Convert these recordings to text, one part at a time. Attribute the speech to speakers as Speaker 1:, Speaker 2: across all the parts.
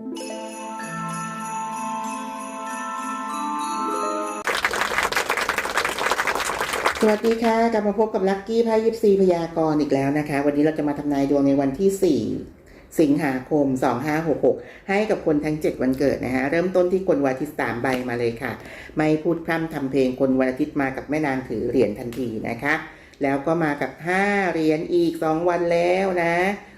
Speaker 1: สวัสดีค่ะ กลับมาพบกับลัคกี้ไพ่ยิปซีพยากรณ์อีกแล้วนะคะ วันนี้เราจะมาทำนายดวงในวันที่ 4 สิงหาคม 2566 ให้กับคนทั้ง 7 วันเกิดนะฮะเริ่มต้นที่คนวันอาทิตย์3ใบมาเลยค่ะ ไม่พูดพร่ำทำเพลงคนวันอาทิตย์มากับแม่นางถือเหรียญทันทีนะคะ แล้วก็มากับ 5 เหรียญอีก 2 วันแล้วนะ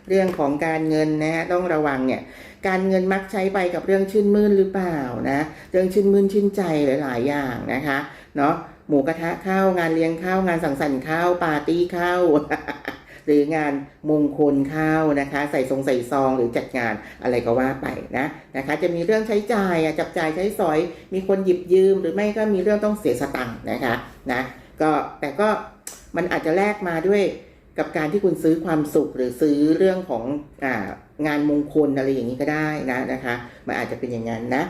Speaker 1: เรื่องของการเงินนะฮะต้องระวังเนี่ยการเงินมักใช้ไปกับเรื่องชื่นมื่นหรือเปล่านะเรื่องชื่นมื่นชื่นใจหลาย ๆ อย่างนะคะเนาะหมูกระทะเข้างานเลี้ยงข้าวงานสังสรรค์ข้าวปาร์ตี้ข้าวหรืองานมงคลข้าวนะคะ ใส่ทรงใส่ซองหรือจัดงานอะไรก็ว่าไปนะนะคะ จะมีเรื่องใช้จ่ายจับจ่ายใช้สอย มีคนหยิบยืม หรือไม่ก็มีเรื่องต้องเสียสตังค์นะคะนะก็แต่ก็มันอาจจะแลกมาด้วย กับการที่คุณซื้อความสุขหรือซื้อเรื่องขององานมงคลอะไรอย่างนี้ก็ได้นะนะคะมันอาจจะเป็นอย่างนั้นนะ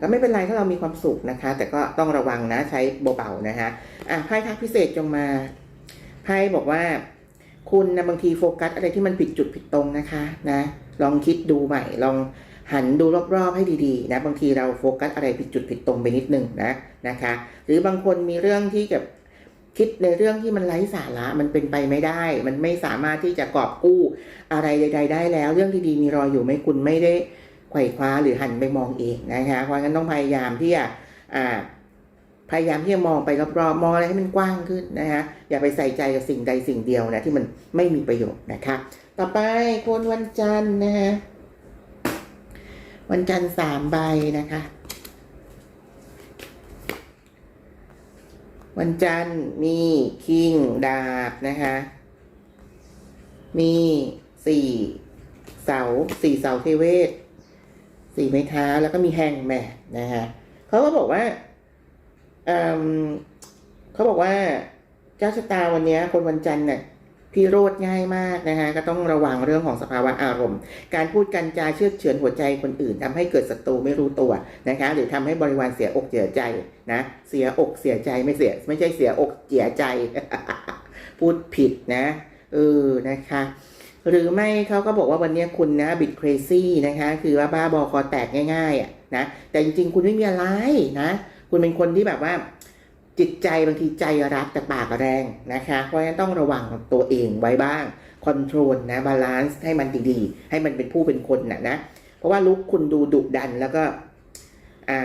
Speaker 1: ก็ไม่เป็นไรถ้าเรามีความสุขนะคะ แต่ก็ต้องระวังนะใช้เบาๆนะคะอะไพ่ทักพิเศษจงมาไพ่บอกว่า คุณนะบางทีโฟกัสอะไรที่มันผิดจุดผิดตรงนะคะนะลองคิดดูใหม่ลองหันดูรอบๆให้ดีๆนะบางทีเราโฟกัสอะไรผิดจุดผิดตรงไปนิดนึงนะนะคะ หรือบางคนมีเรื่องที่กับ คิดในเรื่องที่มันไร้สาระมันเป็นไปไม่ได้ มันไม่สามารถที่จะกอบกู้อะไรใด ๆ ได้แล้ว เรื่องที่ดีมีรออยู่ไหม่คุณไม่ได้ไขว่คว้าหรือหันไปมองเองนะคะเพราะงั้นต้องพยายามที่จะอ่าพยายามที่จะมองไปรอบๆมองอะไรให้มันกว้างขึ้นนะคะอย่าไปใส่ใจกับสิ่งใดสิ่งเดียวนะที่มันไม่มีประโยชน์นะคะต่อไปคนวันจันทร์นะคะวันจันทร์สามใบนะคะ วันจันทร์มีคิงดาบนะคะ มีสี่เสาสี่เสาเทเวศสี่ไม้เท้าแล้วก็มีแฮงแมทนะคะเขาก็บอกว่าเเขาบอกว่าเจ้าชะตาวันนี้คนวันจันทร์เนี่ย พี่โรดง่ายมากนะฮะก็ต้องระวังเรื่องของสภาวะอารมณ์ การพูดกันจาเชื่อเฉือนหัวใจคนอื่นทำให้เกิดศัตรูไม่รู้ตัวนะคะหรือทำให้บริวารเสียอกเสียใจนะเสียอกเสียใจไม่เสีย ไม่ใช่เสียอกเสียใจ พูดผิดนะเออนะคะหรือไม่เขาก็บอกว่าวันนี้คุณนะบิด crazy นะคะ คือว่าบ้าบอคอแตกง่ายๆอะนะแต่จริงๆ คุณไม่มีอะไรนะ คุณเป็นคนที่แบบว่า จิตใจบางทีใจรักแต่ปากแรงนะคะ เพราะฉะนั้นต้องระวังตัวเองไว้บ้างคอนโทรลนะบาลานซ์ให้มันดีๆ ให้มันเป็นผู้เป็นคนนะนะ เพราะว่าลุกคุณดูดุดันแล้วก็อ่า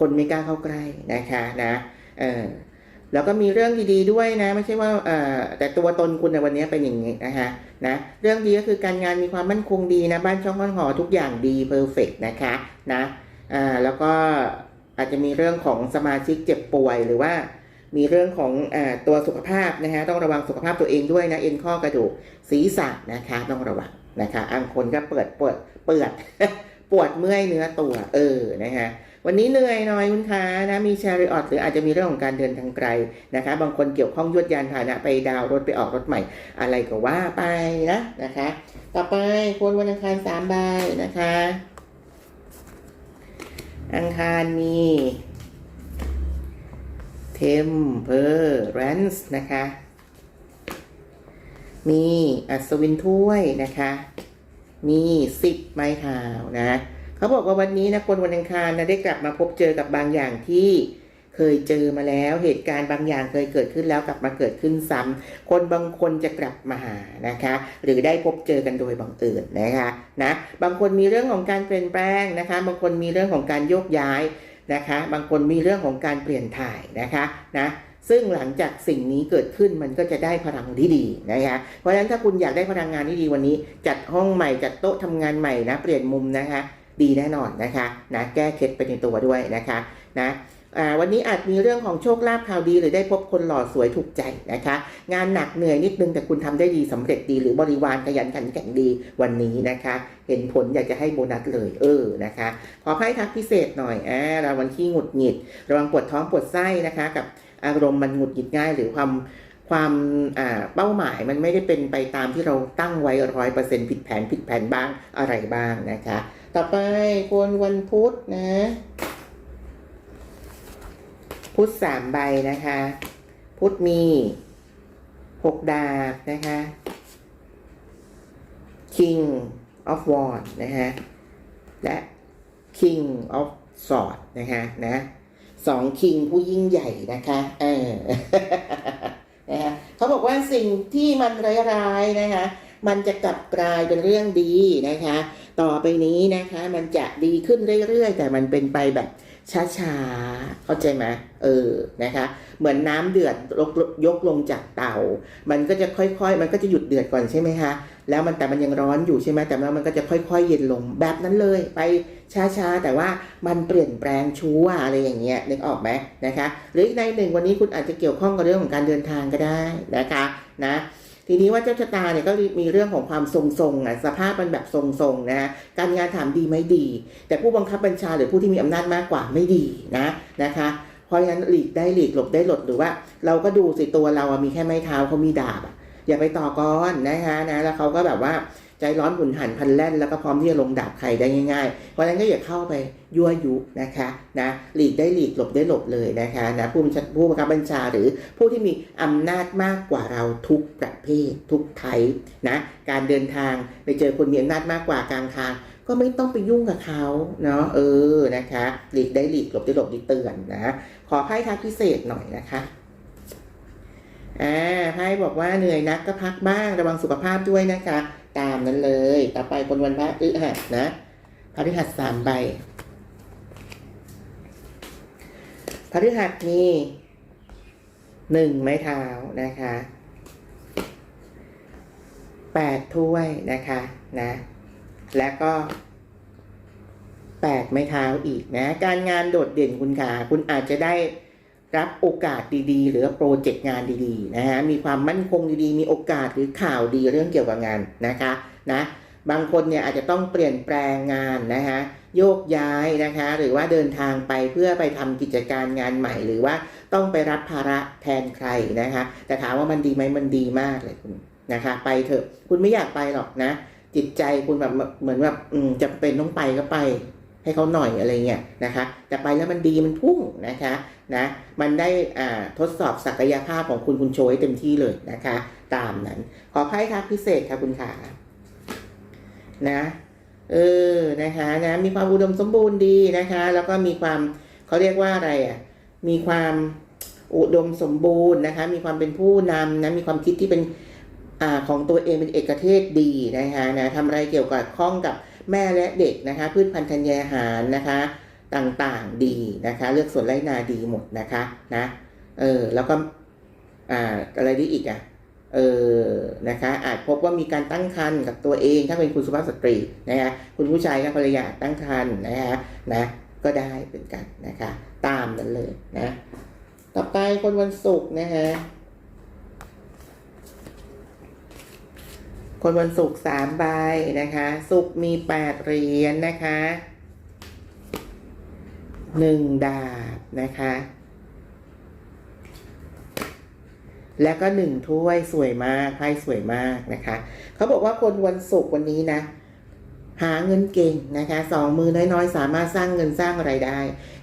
Speaker 1: คนไม่กล้าเข้าใกล้นะคะนะเออแล้วก็มีเรื่องดีๆด้วยนะ ไม่ใช่ว่าเอ่อแต่ตัวตนคุณในวันนี้เป็นอย่างนี้นะคะนะเรื่องดีก็คือการงานมีความมั่นคงดีนะ บ้านช่องห้องหอทุกอย่างดีเพอร์เฟกนะคะนะอ่าแล้วก็ อาจจะมีเรื่องของสมาชิกเจ็บป่วย หรือว่ามีเรื่องของอตัวสุขภาพนะคะต้องระวังสุขภาพตัวเองด้วยนะเอ็นข้อกระดูกศีรษะนะคะต้องระวังนะคะบางคนก็เปิดปวดเปิดปวดเมื่อยเนื้อตัวเออนะคะวันนี้เหนื่อยหน่อยคุณคะนะมีแชริออตหรืออาจจะมีเรื่องของการเดินทางไกลนะคะ บางคนเกี่ยวข้องยวดยานพานะไปดาวรถไปออกรถใหม่ อะไรก็ว่าไปนะนะคะ ต่อไปคนวันอังคารสามใบนะคะ อังคารมีเทมเพอร์แรนส์นะคะ มีอัศวินถ้วยนะคะ มีสิบไม้เท้านะ เขาบอกว่าวันนี้นะคนวันอังคารนะได้กลับมาพบเจอกับบางอย่างที่ เคยเจอมาแล้ว เหตุการณ์บางอย่างเคยเกิดขึ้นแล้วกลับมาเกิดขึ้นซ้ำคนบางคนจะกลับมาหานะคะ หรือได้พบเจอกันโดยบังเอิญนะคะนะบางคนมีเรื่องของการเปลี่ยนแปลงนะคะ บางคนมีเรื่องของการโยกย้ายนะคะ บางคนมีเรื่องของการเปลี่ยนถ่ายนะคะนะซึ่งหลังจากสิ่งนี้เกิดขึ้นมันก็จะได้พลังที่ดีนะคะ เพราะฉะนั้นถ้าคุณอยากได้พลังงานที่ดีวันนี้ จัดห้องใหม่จัดโต๊ะทำงานใหม่นะ เปลี่ยนมุมนะคะ ดีแน่นอนนะคะนะแก้เคล็ดไปในตัวด้วยนะคะนะ วันนี้อาจมีเรื่องของโชคลาภข่าวดี หรือได้พบคนหล่อสวยถูกใจนะคะ งานหนักเหนื่อยนิดนึงแต่คุณทำได้ดีสำเร็จดี หรือบริวารขยันขันแข็งดีวันนี้นะคะ เห็นผลอยากจะให้โบนัสเลยเออนะคะ ขอไพ่ทักพิเศษหน่อยอ่าเราวันที่หงุดหงิดระวังปวดท้องปวดไส้นะคะ กับอารมณ์มันหงุดหงิดง่าย หรือความความเป้าหมายมันไม่ได้เป็นไปตามที่เราตั้งไว้ร้อยเปอร์เซ็นต์ผิดแผนผิดแผนบ้างอะไรบ้างนะคะ ต่อไปคนวันพุธนะ พุทธสามใบนะคะ พุทธมีหกดาบนะคะ King of Wand นะคะ และ King of Sword นะคะนะสอง King ผู้ยิ่งใหญ่นะคะเออนะคะเขาบอกว่าสิ่งที่มันร้ายๆนะคะ มันจะกลับกลายเป็นเรื่องดีนะคะ ต่อไปนี้นะคะ มันจะดีขึ้นเรื่อยๆ แต่มันเป็นไปแบบ ช้าๆ เข้าใจไหมเออนะคะ เหมือนน้ำเดือดยกยกลงจากเตา มันก็จะค่อยๆ มันก็จะหยุดเดือดก่อนใช่ไหมคะแล้วมันแต่มันยังร้อนอยู่ใช่ไหมแต่แล้วมันก็จะค่อยๆ เย็นลงแบบนั้นเลย ไปช้าๆ แต่ว่ามันเปลี่ยนแปลงชั่วอะไรอย่างเงี้ยนึกออกไหมนะคะ หรืออีกในหนึ่งวันนี้คุณอาจจะเกี่ยวข้องกับเรื่องของการเดินทางก็ได้นะคะนะ ทีนี้ว่าเจ้าชะตาเนี่ยก็มีเรื่องของความทรงๆอะสภาพมันแบบทรงๆนะฮะการงานถามดีไม่ดี แต่ผู้บังคับบัญชาหรือผู้ที่มีอำนาจมากกว่าไม่ดีนะนะคะเพราะฉะนั้นหลีกได้หลีกหลบได้หลบหรือว่า เราก็ดูสิตัวเราอะมีแค่ไม้เท้าเขามีดาบอย่าไปต่อก้อนนะคะนะแล้วเขาก็แบบว่า ใจร้อนหุนหันพันแล่นแล้วก็พร้อมที่จะลงดาบใครได้ง่ายๆ เพราะฉะนั้นก็อย่าเข้าไปยั่วยุนะคะนะหลีกได้หลีกหลบได้หลบเลยนะคะนะผู้บัญชาผู้บังคับบัญชาหรือผู้ที่มีอำนาจมากกว่าเราทุกประเภททุกไทยนะการเดินทางไปเจอคนมีอำนาจมากกว่ากลางทางก็ไม่ต้องไปยุ่งกับเขาเนาะเออนะคะหลีกได้หลีกหลบได้หลบดีเตือนนะขอไพ่ทักพิเศษหน่อยนะคะอ่าไพ่บอกว่าเหนื่อยนักก็พักบ้างระวังสุขภาพด้วยนะคะ ตามนั้นเลย ต่อไปคนวันพระฤหัสนะพฤหัสสามใบพฤหัสมีหนึ่งไม้เท้านะคะแปดถ้วยนะคะนะ และก็แปดไม้เท้าอีกนะ การงานโดดเด่นคุณค่ะคุณอาจจะได้ รับโอกาสดีๆ หรือโปรเจกต์งานดีๆนะฮะมีความมั่นคงดีๆ มีโอกาสหรือข่าวดีเรื่องเกี่ยวกับงานนะคะนะบางคนเนี่ยอาจจะต้องเปลี่ยนแปลงงานนะคะโยกย้ายนะคะหรือว่าเดินทางไปเพื่อไปทำกิจการงานใหม่ หรือว่าต้องไปรับภาระแทนใครนะคะแต่ถามว่ามันดีไหมมันดีมากเลยคุณนะคะ ไปเถอะคุณไม่อยากไปหรอกนะ จิตใจคุณแบบเหมือนแบบอืมจะเป็นต้องไปก็ไป ให้เขาหน่อยอะไรเงี้ยนะคะ แต่ไปแล้วมันดีมันพุ่งนะคะนะมันได้อ่าทดสอบศักยภาพของคุณคุณโชว์ให้เต็มที่เลยนะคะ ตามนั้น ขอไพ่ครับพิเศษค่ะคุณขานะเออนะคะนะมีความอุดมสมบูรณ์ดีนะคะ แล้วก็มีความเขาเรียกว่าอะไรอะมีความอุดมสมบูรณ์นะคะ มีความเป็นผู้นำนะมีความคิดที่เป็นอ่าของตัวเองเป็นเอกเทศดีนะคะนะทำอะไรเกี่ยวกับข้องกับ แม่และเด็กนะคะพืชพันธุ์ธัญญาหารนะคะต่างๆดีนะคะเลือกสวนไรนาดีหมดนะคะนะเออแล้วก็อ่าอะไรดีอีกอะเออนะคะอาจพบว่ามีการตั้งครรภ์กับตัวเองถ้าเป็นคุณสุภาพสตรีนะคะคุณผู้ชายกับภรรยาตั้งครรภ์นะคะนะก็ได้เป็นกันนะคะ ตามนั้นเลยนะ ต่อไปคนวันศุกร์นะคะ คนวันศุกร์สามใบนะคะศุกร์มีแปดเหรียญนะคะหนึ่งดาบนะคะ แล้วก็หนึ่งถ้วยสวยมากไพ่สวยมากนะคะ เขาบอกว่าคนวันศุกร์วันนี้นะ หาเงินเก่งนะคะสองมือน้อยๆ สามารถสร้างเงินสร้างไรายได้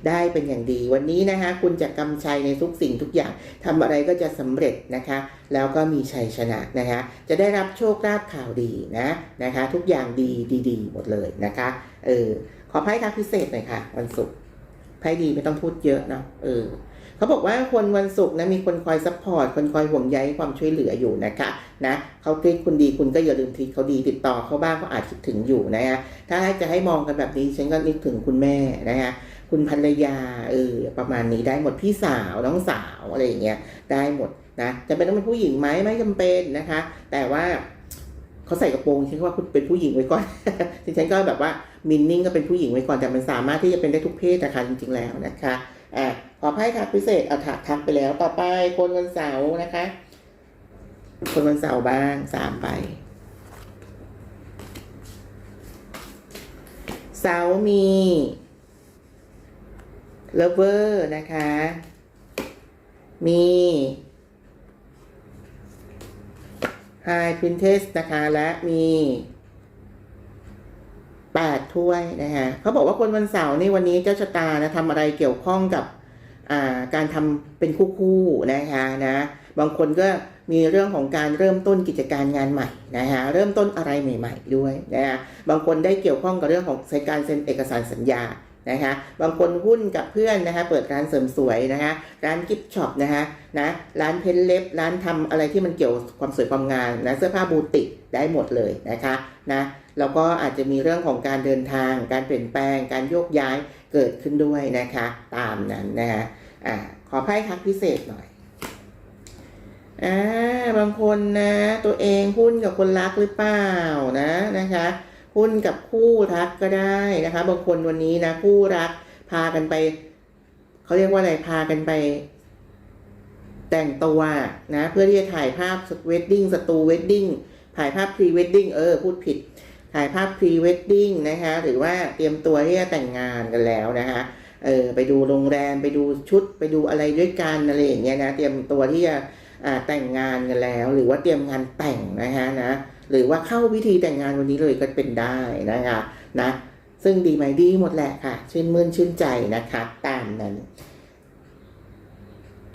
Speaker 1: ได้เป็นอย่างดี วันนี้นะคะ คุณจะกำชัยในทุกสิ่งทุกอย่างทำอะไรก็จะสำเร็จนะคะ แล้วก็มีชัยชนะนะคะ จะได้รับโชคลาภข่าวดีนะนะคะ ทุกอย่างดีดีๆหมดเลยนะคะเออขอไพ่ค่ะพิเศษหน่อยค่ะ วันศุกร์ ไพ่ดีไม่ต้องพูดเยอะเนาะเออเขาบอกว่าคนวันศุกร์นะมีคนคอยซัพพอร์ตคนคอยห่วงใยความช่วยเหลืออยู่นะคะนะเขาทรีตคุณดีคุณก็อย่าลืมทรีเขาดีติดต่อเขาบ้างเขาอาจคิดถึงอยู่นะฮะถ้าจะให้มองกันแบบนี้ฉันก็นึกถึงคุณแม่นะฮะคุณภรรยาเออประมาณนี้ได้หมดพี่สาวน้องสาวอะไรอย่างเงี้ยได้หมดนะจะเป็นต้องเป็นผู้หญิงไหมไม่จำเป็นนะคะ แต่ว่า เขาใส่กระโปรงฉันก็ว่าเป็นผู้หญิงไว้ก่อนฉันก็แบบว่ามินนิ่งก็เป็นผู้หญิงไว้ก่อนแต่มันสามารถที่จะเป็นได้ทุกเพศนะคะจริงๆแล้วนะคะอะขอไพ่ทักพิเศษเอาถักทักไปแล้วต่อไปคนวันเสาร์นะคะ คนวันเสาร์บ้างสามใบเสาร์มีเลเวอร์นะคะ มี ไฮพินเทสนะคะ และมีแปดถ้วยนะคะเขาบอกว่าคนวันเสาร์นี่วันนี้เจ้าชะตานะทำอะไรเกี่ยวข้องกับการทำเป็นคู่ๆนะคะนะบางคนก็มีเรื่องของการเริ่มต้นกิจการงานใหม่นะฮะเริ่มต้นอะไรใหม่ ๆ ด้วยนะฮะบางคนได้เกี่ยวข้องกับเรื่องของการเซ็นเอกสารสัญญา นะคะบางคนหุ้นกับเพื่อนนะคะเปิดร้านเสริมสวยนะคะร้านกิฟต์ช็อปนะคะนะร้านเพ้นเล็บ ร้านทำอะไรที่มันเกี่ยวความสวยความงามนะเสื้อผ้าบูติกได้หมดเลยนะคะนะแล้วก็อาจจะมีเรื่องของการเดินทาง การเปลี่ยนแปลง การโยกย้ายเกิดขึ้นด้วยนะคะตามนั้นนะคะอ่าขอไพ่ทักพิเศษหน่อยอ่าบางคนนะตัวเองหุ้นกับคนรักหรือเปล่านะนะคะ หุ้นกับคู่รักก็ได้นะคะ บางคนวันนี้นะคู่รัก พากันไปเขาเรียกว่าอะไรพากันไป แต่งตัวนะ เพื่อที่จะถ่ายภาพเวดดิ้งสตูเวดดิ้งถ่ายภาพพรีเวดดิ้งเออพูดผิด ถ่ายภาพพรีเวดดิ้งนะคะหรือว่าเตรียมตัวที่จะแต่งงานกันแล้วนะคะเออไปดูโรงแรมไปดูชุดไปดูอะไรด้วยกันอะไรอย่างเงี้ยนะ เตรียมตัวที่จะแต่งงานกันแล้ว หรือว่าเตรียมงานแต่งนะคะนะ หรือว่าเข้าพิธีแต่งงานวันนี้เลยก็เป็นได้นะคะนะซึ่งดีไหมดีหมดแหละค่ะ ชื่นมื่นชื่นใจนะคะ ตามนั้น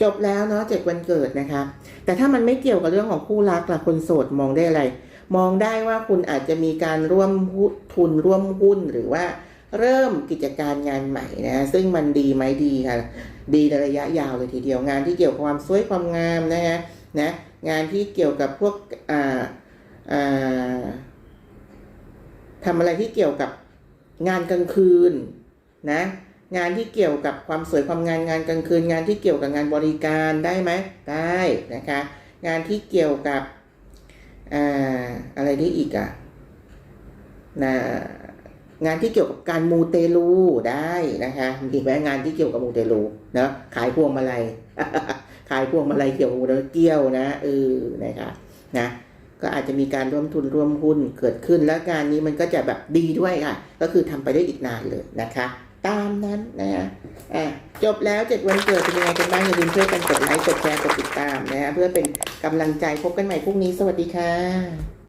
Speaker 1: จบแล้วเนาะเจ็ดวันเกิดนะคะ แต่ถ้ามันไม่เกี่ยวกับเรื่องของคู่รักล่ะคนโสดมองได้อะไร มองได้ว่าคุณอาจจะมีการร่วมทุนร่วมหุ้นหรือว่าเริ่มกิจการงานใหม่นะ ซึ่งมันดีไหมดีค่ะ ดีในระยะยาวเลยทีเดียวงานที่เกี่ยวกับความสวยความงามนะฮะนะ งานที่เกี่ยวกับพวกอ่า ทำอะไรที่เกี่ยวกับงานกลางคืนนะงานที่เกี่ยวกับความสวยความงานงานกลางคืน งานที่เกี่ยวกับงานบริการได้ไหมได้นะคะงานที่เกี่ยวกับอ่าอะไรที่อีกอะนะงานที่เกี่ยวกับการมูเตลูได้นะคะมีไหมงานที่เกี่ยวกับมูเตลูนะขายพวงมาลัยขายพวงมาลัยเกี่ยวกับเตลูเกี้ยวนะเออนะคะนะ ก็อาจจะมีการร่วมทุนร่วมหุ้นเกิดขึ้น และงานนี้มันก็จะแบบดีด้วยค่ะ ก็คือทำไปได้อีกนานเลยนะคะ ตามนั้นนะฮะจบแล้วเจ็ดวันเกิดเป็นยังไงกันบ้างอย่าลืมช่วยกันกดไลค์กดแชร์กดติดตามนะฮะเพื่อเป็นกำลังใจพบกันใหม่พรุ่งนี้สวัสดีค่ะ